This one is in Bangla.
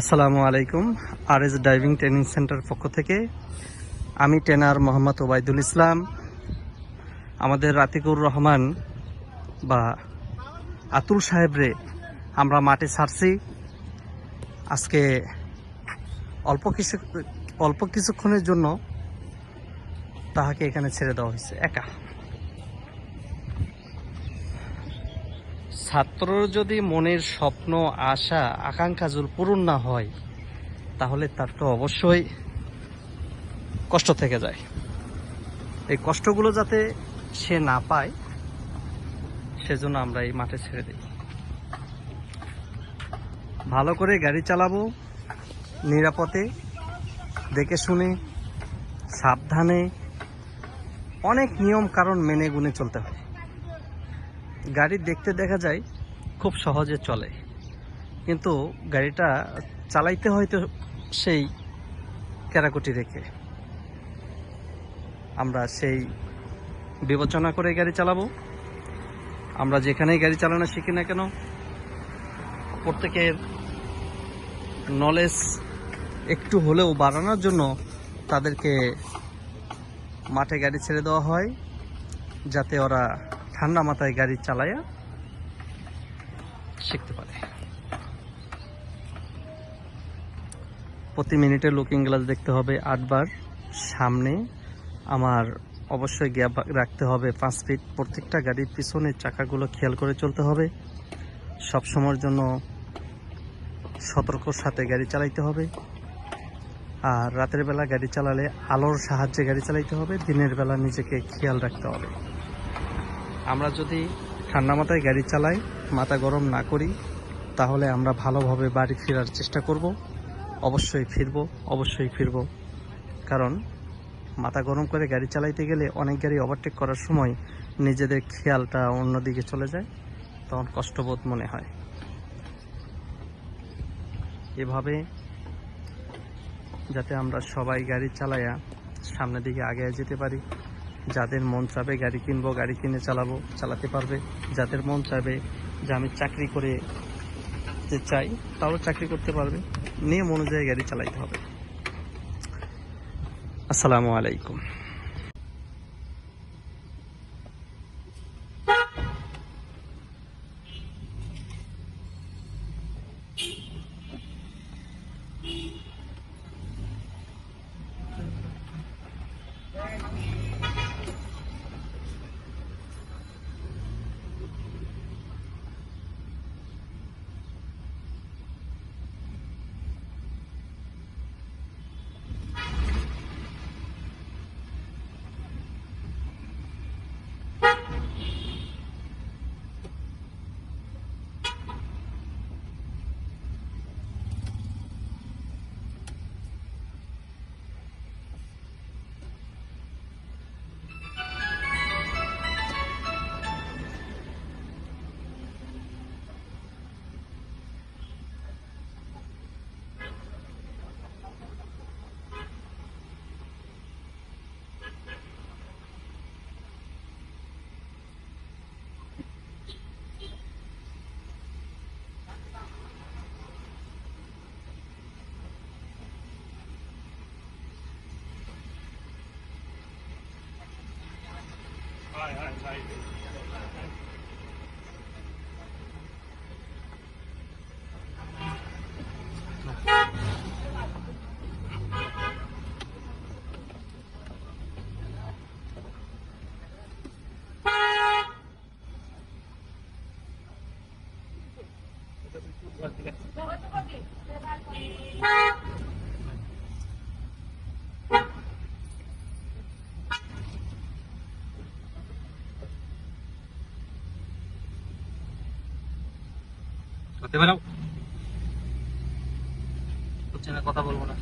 আসসালামু আলাইকুম R S driving training centre পক্ষ থেকে। আমি ট্রেনার মোহাম্মদ ওবায়দুল ইসলাম। আমাদের রাতিকুর রহমান বা আতুল সাহেবরে আমরা মাঠে ছাড়ছি। আজকে অল্প কিছু অল্প কিছুক্ষণের জন্য তাহাকে এখানে ছেড়ে দেওয়া হয়েছে। একা। ছাত্রর যদি মনের স্বপ্ন, আশা, আকাঙ্ক্ষা যদি পূরণ না হয়, তাহলে তার তো অবশ্যই কষ্ট থেকে যায়। এই কষ্টগুলো যাতে সে না পায়, সেজন্য আমরা এই মাঠে ছেড়ে দিই। ভালো করে গাড়ি চালাবো, নিরাপদে, দেখে শুনে, সাবধানে, অনেক নিয়ম কারণ মেনে গুনে চলতে হয়। গাড়ি দেখতে দেখা যায় খুব সহজে চলে। কিন্তু গাড়িটা চালাইতে হয়তো সেই ক্যারাকুটি রেখে। আমরা সেই বিবেচনা করে গাড়ি চালাবো। আমরা যেখানেই গাড়ি চালানো শিখি না কেন, প্রত্যেকের নলেজ একটু হলেও বাড়ানোর জন্য তাদেরকে মাঠে গাড়ি ছেড়ে দেওয়া হয়, যাতে ওরা ঠান্ডা মাথায় গাড়ি চালায়া শিখতে পারে। প্রতি মিনিটে লুকিং গ্লাস দেখতে হবে আটবার। সামনে আমার অবশ্যই গ্যাপ রাখতে হবে পাঁচ ফিট প্রত্যেকটা গাড়ির পিছনের চাকাগুলো খেয়াল করে চলতে হবে। সব সময়ের জন্য সতর্কর সাথে গাড়ি চালাইতে হবে। আর রাতের বেলা গাড়ি চালালে আলোর সাহায্যে গাড়ি চালাইতে হবে। দিনের বেলা নিজেকে খেয়াল রাখতে হবে। আমরা যদি ঠান্ডা মাথায় গাড়ি চালাই, মাথা গরম না করি, তাহলে আমরা ভালোভাবে বাড়ি ফেরার চেষ্টা করব। অবশ্যই ফিরবো অবশ্যই ফিরবো। কারণ মাথা গরম করে গাড়ি চালাইতে গেলে অনেক গাড়ি ওভারটেক করার সময় নিজেদের খেয়ালটা অন্যদিকে চলে যায়, তখন কষ্টবোধ মনে হয়। এভাবে যাতে আমরা সবাই গাড়ি চালায়া সামনের দিকে আগে যেতে পারি। যাদের মন চাবে গাড়ি কিনবো, গাড়ি কিনে চালাবো, চালাতে পারবে। যাদের মন চাবে যে আমি চাকরি করে যে চাই, তাও চাকরি করতে পারবে। নিয়ম অনুযায়ী গাড়ি চালাইতে হবে। আসসালামু আলাইকুম। করতে পারো হচ্ছে পারো কথা বলব না।